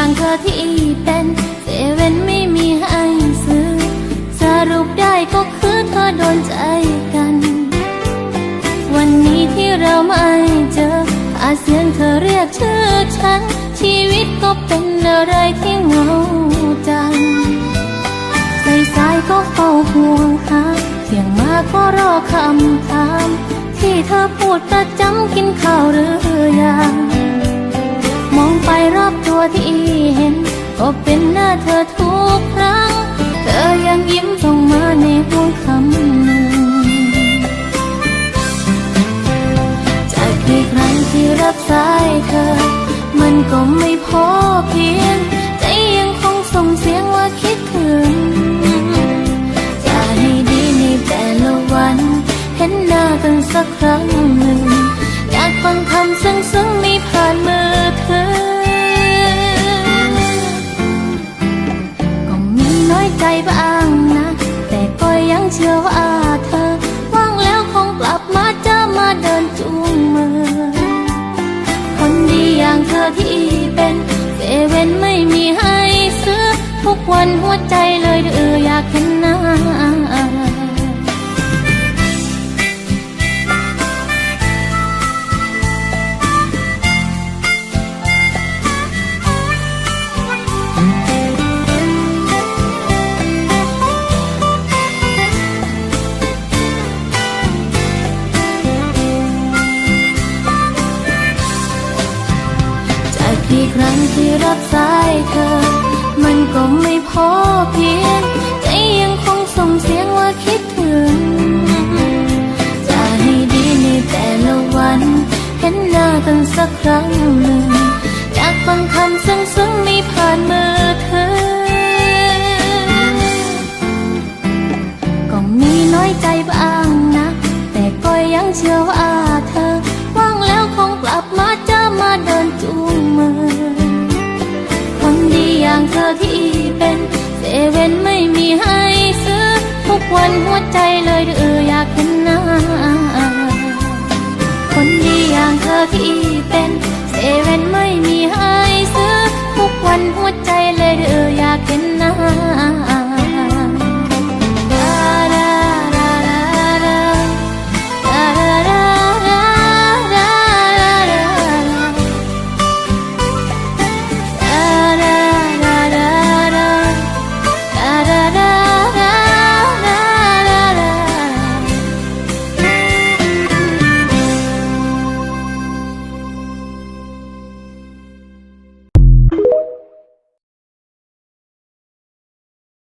อย่างเธอที่เป็นเซเว่นไม่มีให้ซื้อ สรุปได้ก็คือเธอโดนใจกัน วันนี้ที่เราไม่เจออาเสียงเธอเรียกชื่อฉัน ชีวิตก็เป็นอะไรที่เหงาจังสายสายก็เฝ้าห่วงหาเที่ยงมาก็รอคำถาม ที่เธอพูดประจำกินข้าวหรือยัง ที่เห็นก็เป็นหน้าเธอทุกครั้ง เธอยังยิ้มส่งมาในห่วงคำหนึ่งจากกี่ครั้งที่รับสายเธอ มันก็ไม่พอเพียงใจยังคงส่งเสียงว่าคิดถึงจะให้ดีในแต่ละวัน เห็นหน้ากันสักครั้งหนึ่งอยากฟังคำซึ้งๆ ใจบ้างนะ แต่ก็ยังเชื่อว่าเธอว่างแล้วคงกลับมาจะมาเดินจูงมือ คนดีอย่างเธอที่เป็นเซเว่นไม่มีให้ซื้อ ทุกวันหัวใจเลยเดืออยากเห็น ครั้งที่รับสายเธอ มันก็ไม่พอเพียงใจยังคงส่งเสียงว่าคิดถึง จะให้ดีในแต่ละวัน เห็นหน้ากันสักครั้งหนึ่งอยากฟังคำซึ้งๆไม่ผ่านมือเธอ ก็มีน้อยใจบ้างนะ แต่ก็ยังเชื่อว่า อย่